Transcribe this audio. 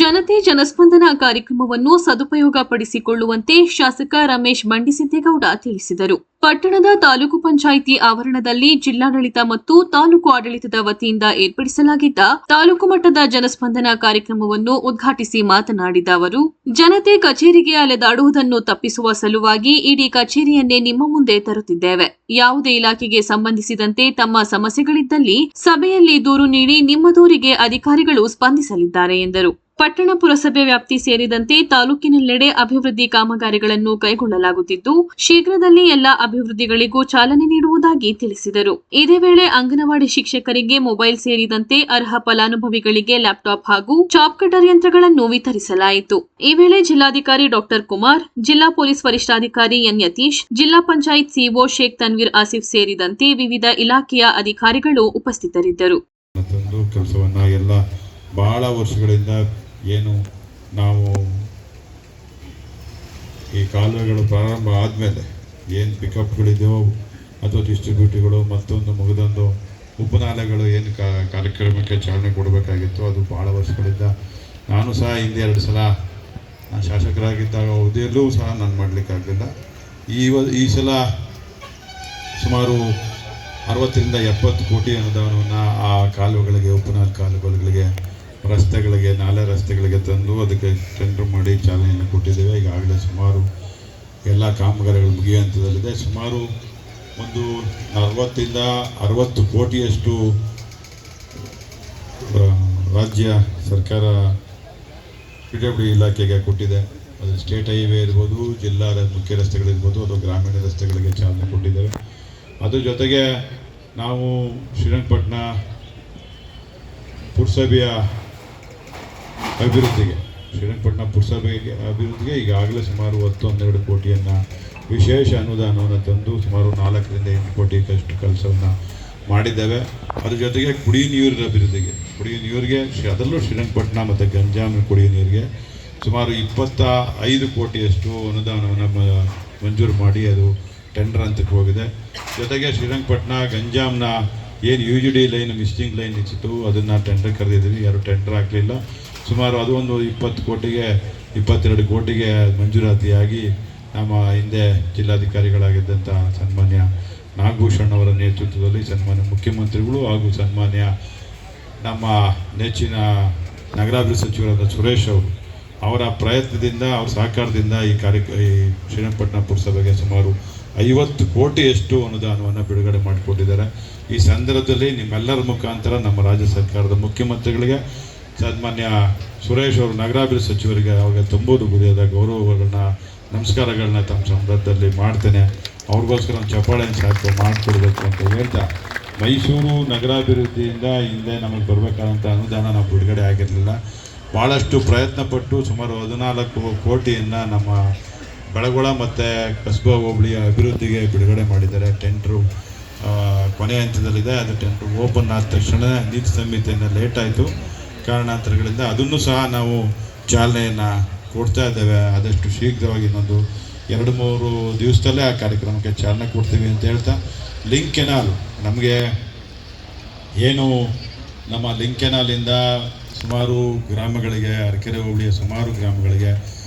ಜನತೆ ಜನಸ್ಪಂದನ ಕಾರ್ಯಕ್ರಮವನ್ನು ಸದುಪಯೋಗ ಪಡಿಸಿಕೊಳ್ಳುವಂತೆ ಶಾಸಕ ರಮೇಶ್ ಬಂಡಿಸಿದ್ದೇಗೌಡ ತಿಳಿಸಿದರು. ಪಟ್ಟಣದ ತಾಲೂಕು ಪಂಚಾಯಿತಿ ಆವರಣದಲ್ಲಿ ಜಿಲ್ಲಾಡಳಿತ ಮತ್ತು ತಾಲೂಕು ಆಡಳಿತದ ವತಿಯಿಂದ ಏರ್ಪಡಿಸಲಾಗಿದ್ದ ತಾಲೂಕು ಮಟ್ಟದ ಜನಸ್ಪಂದನ ಕಾರ್ಯಕ್ರಮವನ್ನು ಉದ್ಘಾಟಿಸಿ ಮಾತನಾಡಿದ ಅವರು, ಜನತೆ ಕಚೇರಿಗೆ ಅಲೆದಾಡುವುದನ್ನು ತಪ್ಪಿಸುವ ಸಲುವಾಗಿ ಇಡೀ ಕಚೇರಿಯನ್ನೇ ನಿಮ್ಮ ಮುಂದೆ ತರುತ್ತಿದ್ದೇವೆ. ಯಾವುದೇ ಇಲಾಖೆಗೆ ಸಂಬಂಧಿಸಿದಂತೆ ತಮ್ಮ ಸಮಸ್ಯೆಗಳಿದ್ದಲ್ಲಿ ಸಭೆಯಲ್ಲಿ ದೂರು ನೀಡಿ ನಿಮ್ಮ ದೂರಿಗೆ ಅಧಿಕಾರಿಗಳು ಸ್ಪಂದಿಸಲಿದ್ದಾರೆ ಎಂದರು. ಪಟ್ಟಣ ಪುರಸಭೆ ವ್ಯಾಪ್ತಿ ಸೇರಿದಂತೆ ತಾಲೂಕಿನೆಲ್ಲೆಡೆ ಅಭಿವೃದ್ಧಿ ಕಾಮಗಾರಿಗಳನ್ನು ಕೈಗೊಳ್ಳಲಾಗುತ್ತಿದ್ದು, ಶೀಘ್ರದಲ್ಲಿ ಎಲ್ಲ ಅಭಿವೃದ್ಧಿಗಳಿಗೂ ಚಾಲನೆ ನೀಡುವುದಾಗಿ ತಿಳಿಸಿದರು. ಇದೇ ವೇಳೆ ಅಂಗನವಾಡಿ ಶಿಕ್ಷಕರಿಗೆ ಮೊಬೈಲ್ ಸೇರಿದಂತೆ ಅರ್ಹ ಫಲಾನುಭವಿಗಳಿಗೆ ಲ್ಯಾಪ್ಟಾಪ್ ಹಾಗೂ ಚಾಪ್ ಕಟರ್ ಯಂತ್ರಗಳನ್ನು ವಿತರಿಸಲಾಯಿತು. ಈ ವೇಳೆ ಜಿಲ್ಲಾಧಿಕಾರಿ ಡಾಕ್ಟರ್ ಕುಮಾರ್, ಜಿಲ್ಲಾ ಪೊಲೀಸ್ ವರಿಷ್ಠಾಧಿಕಾರಿ ಎನ್ ಯತೀಶ್, ಜಿಲ್ಲಾ ಪಂಚಾಯತ್ ಸಿಒ ಶೇಖ್ ತನ್ವೀರ್ ಆಸಿಫ್ ಸೇರಿದಂತೆ ವಿವಿಧ ಇಲಾಖೆಯ ಅಧಿಕಾರಿಗಳು ಉಪಸ್ಥಿತರಿದ್ದರು. ಏನು ನಾವು ಈ ಕಾಲುವೆಗಳು ಪ್ರಾರಂಭ ಆದಮೇಲೆ ಏನು ಪಿಕಪ್ಗಳಿದೆಯೋ ಅಥವಾ ಡಿಸ್ಟ್ರಿಬ್ಯೂಟಿಗಳು ಮತ್ತೊಂದು ಮುಗಿದೊಂದು ಉಪನಾಲೆಗಳು ಏನು ಕಾರ್ಯಕ್ರಮಕ್ಕೆ ಚಾಲನೆ ಕೊಡಬೇಕಾಗಿತ್ತು ಅದು ಭಾಳ ವರ್ಷಗಳಿಂದ ನಾನು ಸಹ ಹಿಂದೆ ಎರಡು ಸಲ ಶಾಸಕರಾಗಿದ್ದಾಗ ಅವಧಿಯಲ್ಲೂ ಸಹ ನಾನು ಮಾಡಲಿಕ್ಕಾಗಲಿಲ್ಲ. ಈ ಈ ಸಲ ಸುಮಾರು ಅರವತ್ತರಿಂದ ಎಪ್ಪತ್ತು ಕೋಟಿ ಅನುದಾನವನ್ನು ಆ ಕಾಲುವೆಗಳಿಗೆ ಉಪನಾಲ್ ಕಾಲುವೆಗಳಿಗೆ ರಸ್ತೆಗಳಿಗೆ, ನಾಲೆ ರಸ್ತೆಗಳಿಗೆ ತಂದು ಅದಕ್ಕೆ ಟೆಂಡರ್ ಮಾಡಿ ಚಾಲನೆಯನ್ನು ಕೊಟ್ಟಿದ್ದೇವೆ. ಈಗಾಗಲೇ ಸುಮಾರು ಎಲ್ಲ ಕಾಮಗಾರಿಗಳು ಮುಗಿಯೋ ಹಂತದಲ್ಲಿದೆ. ಸುಮಾರು ಒಂದು ನಲವತ್ತಿಂದ ಅರವತ್ತು ಕೋಟಿಯಷ್ಟು ರಾಜ್ಯ ಸರ್ಕಾರ ಪಿ ಡಬ್ಲ್ಯೂ ಇಲಾಖೆಗೆ ಕೊಟ್ಟಿದೆ. ಅದು ಸ್ಟೇಟ್ ಹೈವೇ ಇರ್ಬೋದು, ಜಿಲ್ಲಾ ಮುಖ್ಯ ರಸ್ತೆಗಳಿರ್ಬೋದು ಅಥವಾ ಗ್ರಾಮೀಣ ರಸ್ತೆಗಳಿಗೆ ಚಾಲನೆ ಕೊಟ್ಟಿದ್ದೇವೆ ಅದ್ರ ಜೊತೆಗೆ ನಾವು ಶ್ರೀರಂಗಪಟ್ಟಣ ಪುರಸಭೆಯ ಅಭಿವೃದ್ಧಿಗೆ, ಶ್ರೀರಂಗಪಟ್ಟಣ ಪುರಸಭೆಗೆ ಅಭಿವೃದ್ಧಿಗೆ ಈಗಾಗಲೇ ಸುಮಾರು ಹತ್ತು ಹನ್ನೆರಡು ಕೋಟಿಯನ್ನು ವಿಶೇಷ ಅನುದಾನವನ್ನು ತಂದು ಸುಮಾರು ನಾಲ್ಕರಿಂದ ಎಂಟು ಕೋಟಿ ಅಷ್ಟು ಕೆಲಸವನ್ನು ಮಾಡಿದ್ದೇವೆ. ಅದ್ರ ಜೊತೆಗೆ ಕುಡಿಯ ನೀರಿನ ಅಭಿವೃದ್ಧಿಗೆ, ಕುಡಿಯ ನೀರಿಗೆ ಅದರಲ್ಲೂ ಶ್ರೀರಂಗಪಟ್ಟಣ ಮತ್ತು ಗಂಜಾಮಿನ ಕುಡಿಯ ನೀರಿಗೆ ಸುಮಾರು ಇಪ್ಪತ್ತ ಐದು ಕೋಟಿಯಷ್ಟು ಅನುದಾನವನ್ನು ಮಂಜೂರು ಮಾಡಿ ಅದು ಟೆಂಡರ್ ಅಂತಕ್ಕೆ ಹೋಗಿದೆ. ಜೊತೆಗೆ ಶ್ರೀರಂಗಪಟ್ಟಣ, ಗಂಜಾಮ್ನ ಏನು U G D line missing line ಇತ್ತು, ಅದನ್ನು ಟೆಂಡರ್ ಕರೆದಿದ್ದೀವಿ ಯಾರು ಟೆಂಡರ್ ಹಾಕಲಿಲ್ಲ ಸುಮಾರು ಅದು ಒಂದು ಇಪ್ಪತ್ತು ಕೋಟಿಗೆ, ಇಪ್ಪತ್ತೆರಡು ಕೋಟಿಗೆ ಮಂಜೂರಾತಿಯಾಗಿ ನಮ್ಮ ಹಿಂದೆ ಜಿಲ್ಲಾಧಿಕಾರಿಗಳಾಗಿದ್ದಂಥ ಸನ್ಮಾನ್ಯ ನಾಗಭೂಷಣ್ ಅವರ ನೇತೃತ್ವದಲ್ಲಿ ಸನ್ಮಾನ್ಯ ಮುಖ್ಯಮಂತ್ರಿಗಳು ಹಾಗೂ ಸನ್ಮಾನ್ಯ ನಮ್ಮ ನೆಚ್ಚಿನ ನಗರಾಭಿವೃದ್ಧಿ ಸಚಿವರಾದ ಸುರೇಶ್ ಅವರು ಅವರ ಪ್ರಯತ್ನದಿಂದ, ಅವರ ಸಹಕಾರದಿಂದ ಈ ಕಾರ್ಯ ಈ ಶ್ರೀರಂಗಪಟ್ಟಣ ಪುರಸಭೆಗೆ ಸುಮಾರು ಐವತ್ತು ಕೋಟಿಯಷ್ಟು ಅನುದಾನವನ್ನು ಬಿಡುಗಡೆ ಮಾಡಿಕೊಟ್ಟಿದ್ದಾರೆ ಈ ಸಂದರ್ಭದಲ್ಲಿ ನಿಮ್ಮೆಲ್ಲರ ಮುಖಾಂತರ ನಮ್ಮ ರಾಜ್ಯ ಸರ್ಕಾರದ ಮುಖ್ಯಮಂತ್ರಿಗಳಿಗೆ ಸನ್ಮಾನ್ಯ ಸುರೇಶ್ ಅವರು, ನಗರಾಭಿವೃದ್ಧಿ ಸಚಿವರಿಗೆ ಅವ್ರಿಗೆ ತುಂಬೋದು ಗುರಿಯಾದ ಗೌರವಗಳನ್ನ, ನಮಸ್ಕಾರಗಳನ್ನ ತಮ್ಮ ಸಂದರ್ಭದಲ್ಲಿ ಮಾಡ್ತೇನೆ. ಅವ್ರಿಗೋಸ್ಕರ ಒಂದು ಚಪ್ಪಾಳೆ ಸಾಕು, ಮಾಡಿಕೊಡ್ಬೇಕು ಅಂತ ಹೇಳ್ತಾ, ಮೈಸೂರು ನಗರಾಭಿವೃದ್ಧಿಯಿಂದ ಹಿಂದೆ ನಮಗೆ ಬರಬೇಕಾದಂಥ ಅನುದಾನ ನಾವು ಬಿಡುಗಡೆ ಆಗಿರಲಿಲ್ಲ. ಭಾಳಷ್ಟು ಪ್ರಯತ್ನಪಟ್ಟು ಸುಮಾರು ಹದಿನಾಲ್ಕು ಕೋಟಿಯನ್ನು ನಮ್ಮ ಬೆಳಗೊಳ ಮತ್ತು ಕಸ್ಬಾ ಹೋಬಳಿಯ ಅಭಿವೃದ್ಧಿಗೆ ಬಿಡುಗಡೆ ಮಾಡಿದ್ದಾರೆ. ಟೆಂಟ್ರು ಕೊನೆಯ ಹಂತದಲ್ಲಿದೆ. ಅದು ಟೆಂಟ್ರು ಓಪನ್ ಆದ ತಕ್ಷಣ ನೀತಿ ಸಂಹಿತೆಯನ್ನು ಲೇಟ್ ಆಯಿತು. ಕಾರಣಾಂತರಗಳಿಂದ ಅದನ್ನು ಸಹ ನಾವು ಚಾಲನೆಯನ್ನು ಕೊಡ್ತಾ ಇದ್ದೇವೆ. ಆದಷ್ಟು ಶೀಘ್ರವಾಗಿ ಇನ್ನೊಂದು ಎರಡು, ಮೂರು ದಿವಸದಲ್ಲೇ ಆ ಕಾರ್ಯಕ್ರಮಕ್ಕೆ ಚಾಲನೆ ಕೊಡ್ತೀವಿ ಅಂತ ಹೇಳ್ತಾ ಲಿಂಕ್ ಕೆನಾಲ್ ನಮಗೆ ಏನು ನಮ್ಮ ಲಿಂಕ್ ಕೆನಾಲಿಂದ ಸುಮಾರು ಗ್ರಾಮಗಳಿಗೆ, ಅರಕೆರೆ ಹೋಬಳಿಯ ಸುಮಾರು ಗ್ರಾಮಗಳಿಗೆ